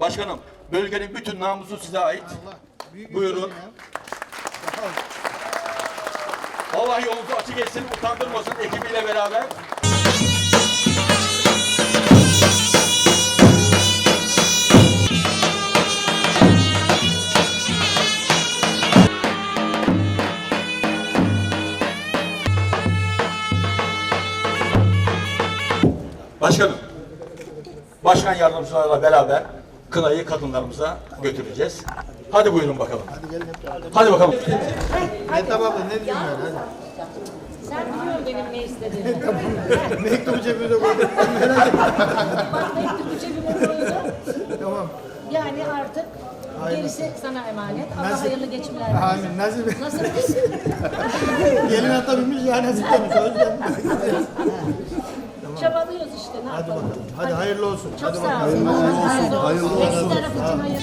Başkanım, bölgenin bütün namusu size ait. Buyurun. Allah yolunuzu açık etsin, utandırmasın ekibiyle beraber. Başkanım, başkan yardımcılarla beraber kınayı kadınlarımıza götüreceğiz. Hadi buyurun bakalım. Hadi bakalım. Mehtap abla ne diyorsun? Hadi. Sen biliyorsun benim ne istediğimi. Mektubu cebimize koyduk. Bak mektubu cebime koydum. tamam. Yani artık gerisi sana emanet. Allah Nasip. hayırlı geçimler versin. Amin. Nasip. Nasıl? Gelin ata binmiş ya nasip demiş. O yüzden. Çabalıyoruz işte ne Hadi yapalım. bakalım. Hadi hayırlı olsun. Çok Hadi sağ bakalım. olsun. Allah razı olsun. Hayırlı olsun. İki taraf için hayırlı.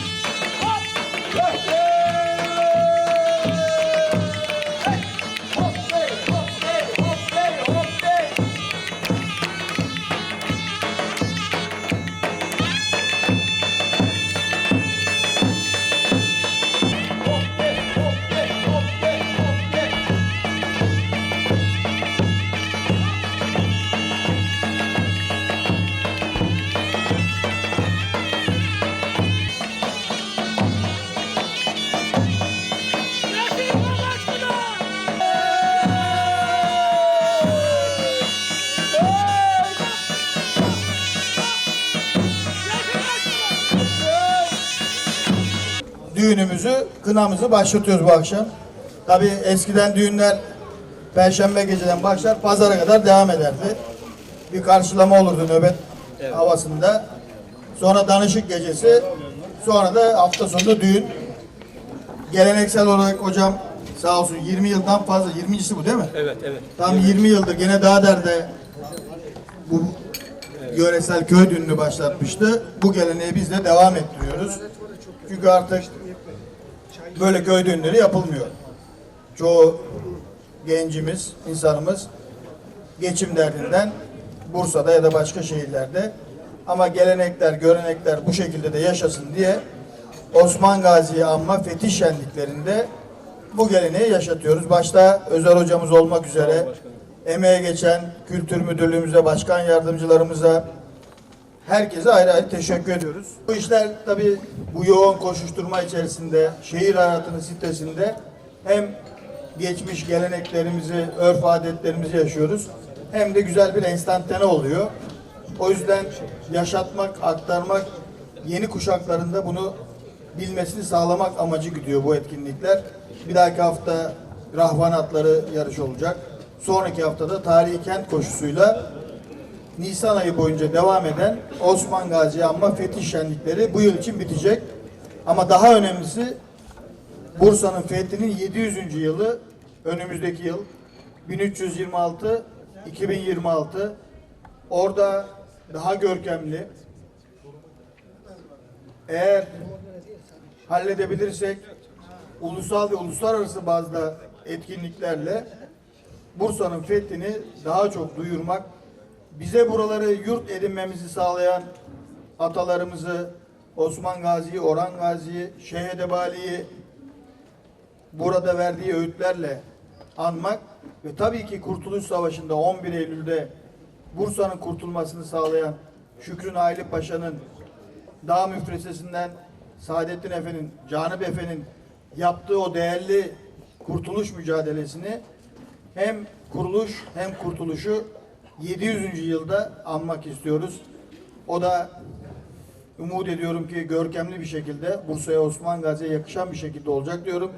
Düğünümüzü, kınamızı başlatıyoruz bu akşam. Tabii eskiden düğünler Perşembe geceden başlar, pazara kadar devam ederdi. Bir karşılama olurdu nöbet havasında. Sonra danışık gecesi, sonra da hafta sonu düğün. Geleneksel olarak hocam sağ olsun 20 yıldan fazla, 20.si bu değil mi? Evet, evet. Tam 20 yıldır gene Dağder'de bu yöresel köy düğününü başlatmıştı. Bu geleneği biz de devam ettiriyoruz. Çünkü artık böyle köy düğünleri yapılmıyor. Çoğu gencimiz, insanımız geçim derdinden Bursa'da ya da başka şehirlerde ama gelenekler, görenekler bu şekilde de yaşasın diye Osman Gazi'yi anma fetih şenliklerinde bu geleneği yaşatıyoruz. Başta Özel hocamız olmak üzere emeğe geçen kültür müdürlüğümüze, başkan yardımcılarımıza, herkese ayrı ayrı teşekkür ediyoruz. Bu işler tabii bu yoğun koşuşturma içerisinde, şehir hayatının sitesinde hem geçmiş geleneklerimizi, örf adetlerimizi yaşıyoruz. Hem de güzel bir enstantane oluyor. O yüzden yaşatmak, aktarmak, yeni kuşaklarında bunu bilmesini sağlamak amacı gidiyor bu etkinlikler. Bir dahaki hafta rahvan atları yarışı olacak. Sonraki haftada tarihi kent koşusuyla Nisan ayı boyunca devam eden Osman Gazi Anma Fetih Şenlikleri bu yıl için bitecek. Ama daha önemlisi Bursa'nın fethinin 700. yılı önümüzdeki yıl 1326 2026 orada daha görkemli eğer halledebilirsek ulusal ve uluslararası bazda etkinliklerle Bursa'nın fethini daha çok duyurmak, bize buraları yurt edinmemizi sağlayan atalarımızı, Osman Gazi'yi, Orhan Gazi'yi, Şeyh Edebali'yi burada verdiği öğütlerle anmak ve tabii ki Kurtuluş Savaşı'nda 11 Eylül'de Bursa'nın kurtulmasını sağlayan Şükrü Naili Paşa'nın dağ müfresesinden Saadettin Efe'nin, Canip Efe'nin yaptığı o değerli kurtuluş mücadelesini hem kuruluş hem kurtuluşu 700. yılda anmak istiyoruz. O da umut ediyorum ki görkemli bir şekilde Bursa'ya Osman Gazi'ye yakışan bir şekilde olacak diyorum.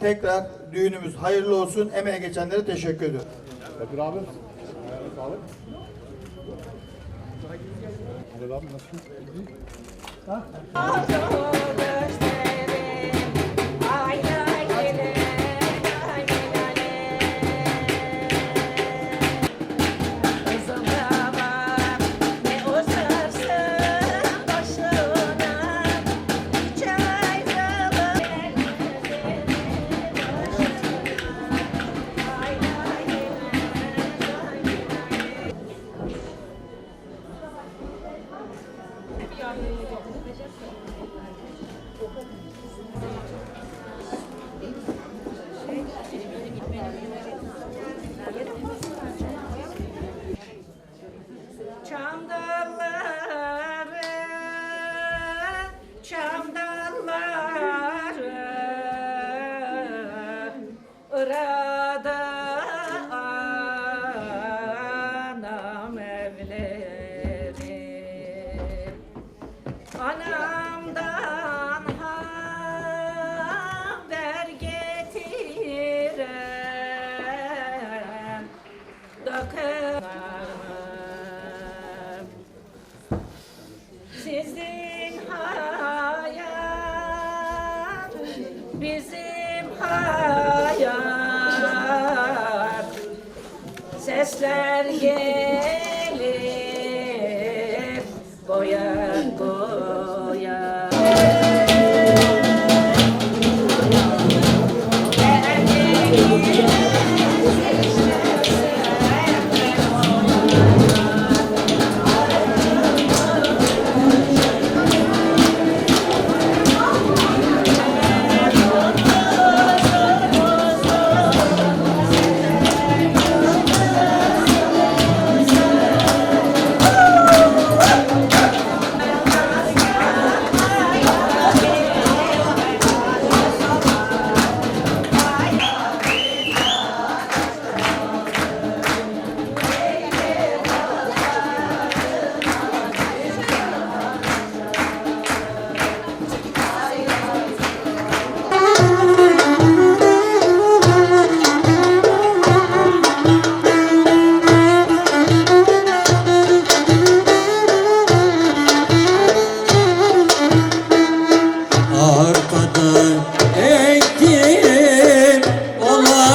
Tekrar düğünümüz hayırlı olsun. Emeğe geçenlere teşekkür ediyorum. Bekir abi. Sağlık. Abi nasılsın? yakınlarım Thank you. Bizim hayat Sesler gelir